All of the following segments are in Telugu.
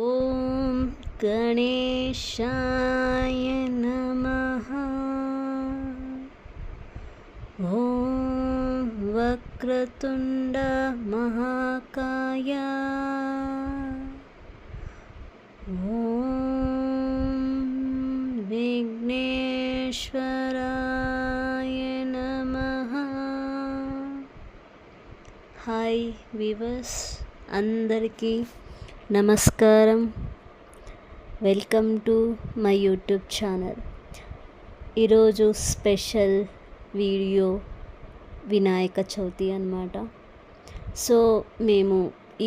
ॐ गणेशाय नमः ॐ वक्रतुण्ड महाकाय ॐ विघ्नेश्वराय नमः హాయ్ వివర్స్ అందరికీ నమస్కారం. Welcome to my YouTube channel. ఈరోజు స్పెషల్ వీడియో వినాయక చవితి అన్నమాట. సో మేము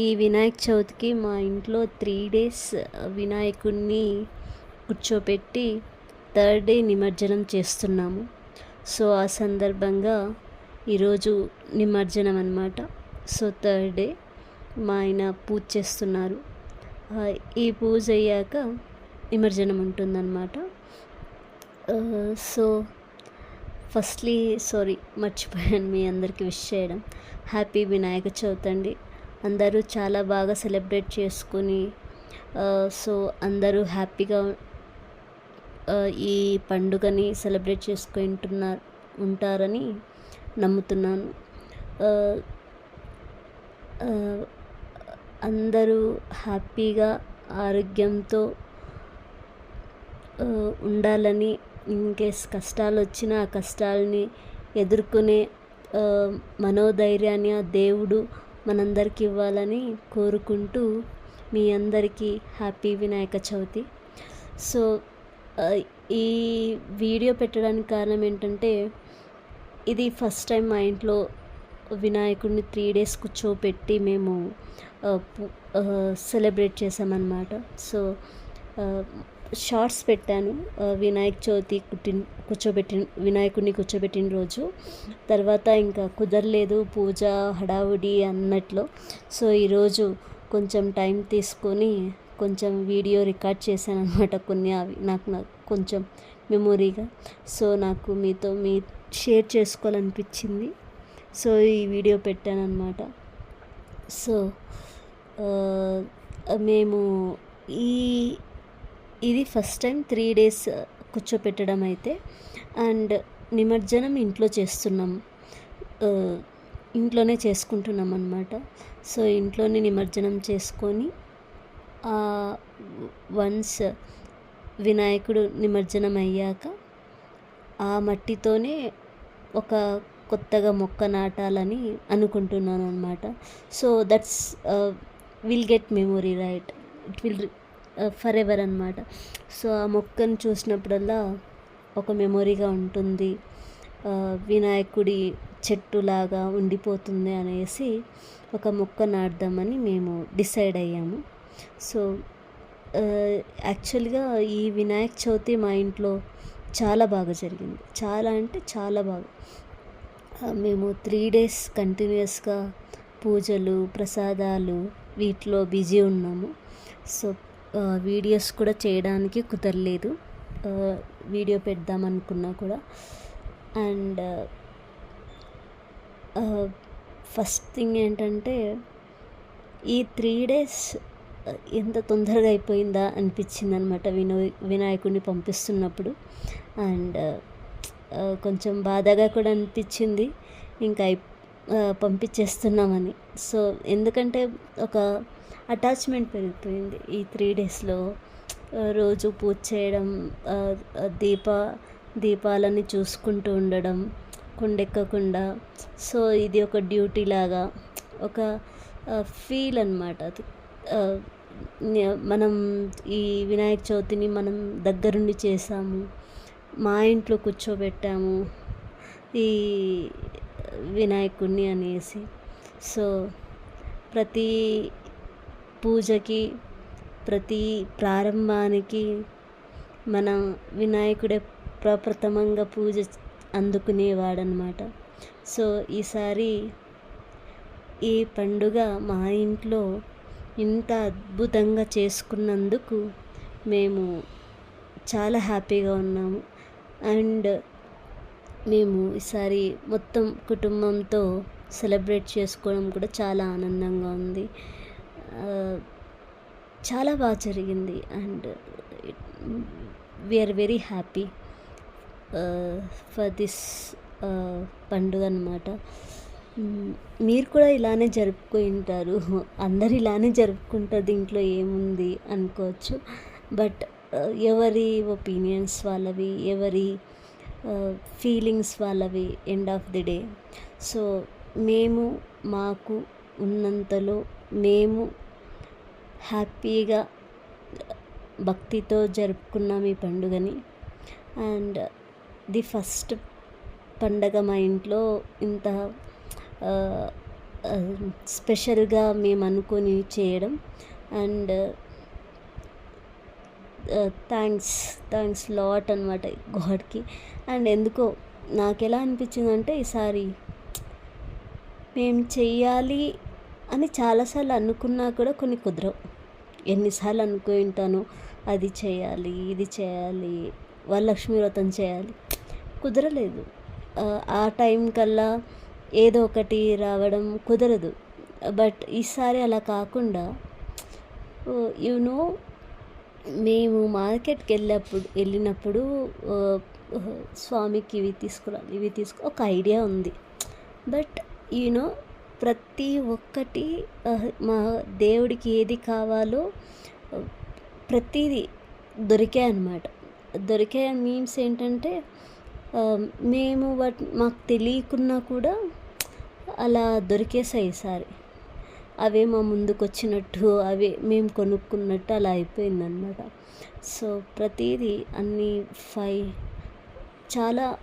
ఈ వినాయక చవితికి మా ఇంట్లో త్రీ డేస్ వినాయకుడిని కూర్చోపెట్టి థర్డ్ డే నిమజ్జనం చేస్తున్నాము. సో ఆ సందర్భంగా ఈరోజు నిమజ్జనం అన్నమాట. సో థర్డ్ డే మా ఆయన పూజ చేస్తున్నారు. ఈ పూజ అయ్యాక నిమజ్జనం ఉంటుందన్నమాట. సో ఫస్ట్లీ సారీ మర్చిపోయాను మీ అందరికీ విష్ చేయడం. హ్యాపీ వినాయక చవితి అండి. అందరూ చాలా బాగా సెలబ్రేట్ చేసుకుని సో అందరూ హ్యాపీగా ఈ పండుగని సెలబ్రేట్ చేసుకుంటున్నారు ఉంటారని నమ్ముతున్నాను. అందరూ హ్యాపీగా ఆరోగ్యంతో ఉండాలని ఇన్కేస్ కష్టాలు వచ్చినా ఆ కష్టాలని ఎదుర్కొనే మనోధైర్యాన్ని ఆ దేవుడు మనందరికి ఇవ్వాలని కోరుకుంటూ మీ అందరికీ హ్యాపీ వినాయక చవితి. సో ఈ వీడియో పెట్టడానికి కారణం ఏంటంటే ఇది ఫస్ట్ టైం మా ఇంట్లో వినాయకుడిని త్రీ డేస్ కూర్చోపెట్టి మేము సెలబ్రేట్ చేసామన్నమాట సో షార్ట్స్ పెట్టాను. వినాయక చవితి కుట్టిన కూర్చోబెట్టిన వినాయకుడిని కూర్చోబెట్టిన రోజు. తర్వాత ఇంకా కుదరలేదు పూజ హడావుడి అన్నట్లో. సో ఈరోజు కొంచెం టైం తీసుకొని కొంచెం వీడియో రికార్డ్ చేశాను అనమాట కొన్ని అవి. నాకు నాకు కొంచెం మెమొరీగా. సో నాకు మీతో మీ షేర్ చేసుకోవాలనిపించింది. సో ఈ వీడియో పెట్టాను అనమాట సో మేము ఈ ఇది ఫస్ట్ టైం త్రీ డేస్ కూర్చోపెట్టడం అయితే. అండ్ నిమజ్జనం ఇంట్లో చేస్తున్నాం. ఇంట్లోనే చేసుకుంటున్నాం అనమాట సో ఇంట్లోనే నిమజ్జనం చేసుకొని వన్స్ వినాయకుడు నిమజ్జనం అయ్యాక ఆ మట్టితోనే ఒక కొత్తగా మొక్క నాటాలని అనుకుంటున్నాను అనమాట so that's will get memory right? It will forever అనమాట సో ఆ మొక్కను చూసినప్పుడల్లా ఒక మెమొరీగా ఉంటుంది. వినాయకుడి చెట్టులాగా ఉండిపోతుంది అనేసి ఒక మొక్క నాటుదామని మేము డిసైడ్ అయ్యాము. సో యాక్చువల్గా ఈ వినాయక చవితి మా ఇంట్లో చాలా బాగా జరిగింది. చాలా అంటే చాలా బాగా. మేము త్రీ డేస్ కంటిన్యూస్గా పూజలు ప్రసాదాలు వీటిలో బిజీ ఉన్నాము. సో వీడియోస్ కూడా చేయడానికి కుదరలేదు. వీడియో పెడదాం అనుకున్నా కూడా. అండ్ ఫస్ట్ థింగ్ ఏంటంటే ఈ త్రీ డేస్ ఎంత తొందరగా అయిపోయిందా అనిపించింది అనమాట వినో వినాయకుడిని పంపిస్తున్నప్పుడు. అండ్ కొంచెం బాధగా కూడా అనిపించింది. ఇంకా అయి పంపించేస్తున్నామని. సో ఎందుకంటే ఒక అటాచ్మెంట్ పెరిగిపోయింది ఈ త్రీ డేస్లో. రోజు పూజ చేయడం దీప దీపాలని చూసుకుంటూ ఉండడం కొండెక్కకుండా. సో ఇది ఒక డ్యూటీ లాగా ఒక ఫీల్ అన్నమాట అది. మనం ఈ వినాయక చవితిని మనం దగ్గరుండి చేసాము. మా ఇంట్లో కూర్చోబెట్టాము. ఈ వినాయకుడిని అనేసి. సో ప్రతి పూజకి ప్రతి ప్రారంభానికి మన వినాయకుడే ప్రప్రథమంగా పూజ అందుకునేవాడనమాట సో ఈసారి ఈ పండుగ మా ఇంట్లో ఇంత అద్భుతంగా చేసుకున్నందుకు మేము చాలా హ్యాపీగా ఉన్నాము. అండ్ మేము ఈసారి మొత్తం కుటుంబంతో సెలబ్రేట్ చేసుకోవడం కూడా చాలా ఆనందంగా ఉంది. చాలా బాగా జరిగింది and we are very happy for this పండుగ అనమాట మీరు కూడా ఇలానే జరుపుకుంటారు అందరు ఇలానే జరుపుకుంటారు దీంట్లో ఏముంది అనుకోవచ్చు. బట్ ఎవరి ఒపీనియన్స్ వాళ్ళవి ఎవరి ఫీలింగ్స్ వాళ్ళవి end of the day so మేము మాకు ఉన్నంతలో మేము హ్యాపీగా భక్తితో జరుపుకున్నాం ఈ పండుగని. అండ్ ది ఫస్ట్ పండగ మా ఇంట్లో ఇంత స్పెషల్గా మేము అనుకొని చేయడం. అండ్ థ్యాంక్స్ థ్యాంక్స్ లాట్ అనమాట గాడ్కి. అండ్ ఎందుకో నాకు ఎలా అనిపించిందంటే ఈసారి మేము చెయ్యాలి అని చాలాసార్లు అనుకున్నా కూడా కొన్ని కుదరవు. ఎన్నిసార్లు అనుకుని ఉంటాను అది చేయాలి ఇది చేయాలి వరలక్ష్మి వ్రతం చేయాలి. కుదరలేదు. ఆ టైం కల్లా ఏదో ఒకటి రావడం కుదరదు. బట్ ఈసారి అలా కాకుండా యూనో మేము మార్కెట్కి వెళ్ళినప్పుడు వెళ్ళినప్పుడు స్వామికి ఇవి తీసుకురాలి ఇవి తీసుకు ఒక ఐడియా ఉంది. బట్ యూనో ప్రతి ఒక్కటి మా దేవుడికి ఏది కావాలో ప్రతిదీ దొరికాయి అన్నమాట. దొరికాయి మీన్స్ ఏంటంటే మేము వాటి మాకు తెలియకున్నా కూడా అలా దొరికేసాయి ఈసారి. అవే మా ముందుకొచ్చినట్టు అవే మేము కొనుక్కున్నట్టు అలా అయిపోయిందనమాట సో ప్రతిదీ అన్ని ఫైవ్ చాలా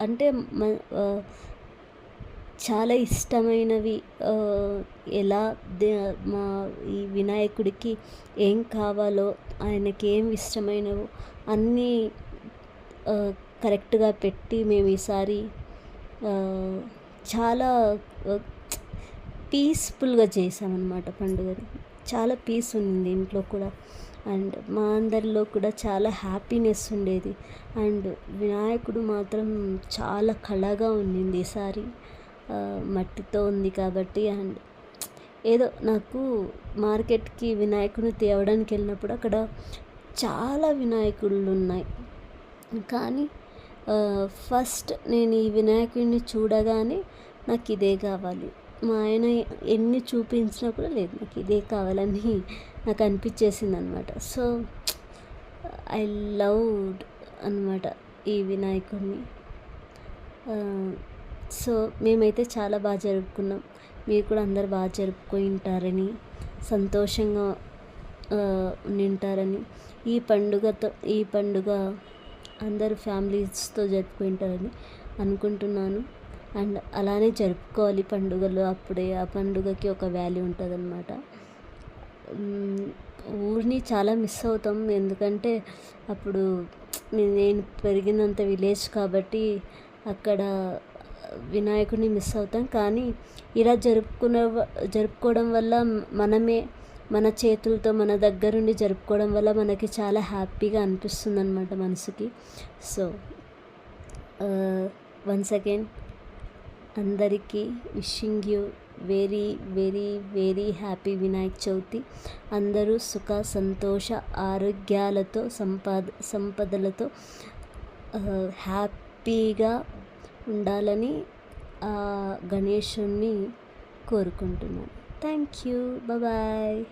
అంటే చాలా ఇష్టమైనవి ఎలా మా ఈ వినాయకుడికి ఏం కావాలో ఆయనకి ఏం ఇష్టమైనవో అన్నీ కరెక్ట్గా పెట్టి మేము ఈసారి చాలా పీస్ఫుల్గా చేసామన్నమాట పండుగని. చాలా పీస్ ఉంది ఇంట్లో కూడా. అండ్ మా అందరిలో కూడా చాలా హ్యాపీనెస్ ఉండేది. అండ్ వినాయకుడు మాత్రం చాలా కళగా ఉండింది ఈసారి. మట్టితో ఉంది కాబట్టి అండ్ ఏదో నాకు మార్కెట్కి వినాయకుడిని తేవడానికి వెళ్ళినప్పుడు అక్కడ చాలా వినాయకుళ్ళు ఉన్నాయి. కానీ ఫస్ట్ నేను ఈ వినాయకుడిని చూడగానే నాకు ఇదే కావాలి. మా ఆయన ఎన్ని చూపించినా కూడా లేదు నాకు ఇదే కావాలని నాకు అనిపించేసింది అనమాట సో ఐ లవ్డ్ అనమాట ఈ వినాయకుడిని సో మేమైతే చాలా బాగా జరుపుకున్నాం. మీరు కూడా అందరు బాగా జరుపుకొని ఉంటారని సంతోషంగా ఉండింటారని ఈ పండుగతో ఈ పండుగ అందరు ఫ్యామిలీస్తో జరుపుకుంటారని అనుకుంటున్నాను. అండ్ అలానే జరుపుకోవాలి పండుగలు. అప్పుడే ఆ పండుగకి ఒక వాల్యూ ఉంటుంది అనమాట ఊరిని చాలా మిస్ అవుతాం. ఎందుకంటే అప్పుడు నేను పెరిగినంత విలేజ్ కాబట్టి అక్కడ వినాయకుడిని మిస్ అవుతాం. కానీ ఇలా జరుపుకునే జరుపుకోవడం వల్ల మనమే మన చేతులతో మన దగ్గరుండి జరుపుకోవడం వల్ల మనకి చాలా హ్యాపీగా అనిపిస్తుంది అనమాట మనసుకి. సో వన్స్ అగైన్ అందరికీ wishing you. Very very very happy Vinayaka Chavithi. అందరూ సుఖ సంతోష ఆరోగ్యాలతో సంపాద సంపదలతో హ్యాపీగా ఉండాలని గణేషుణ్ణి కోరుకుంటున్నాను. Thank you. బాయ్.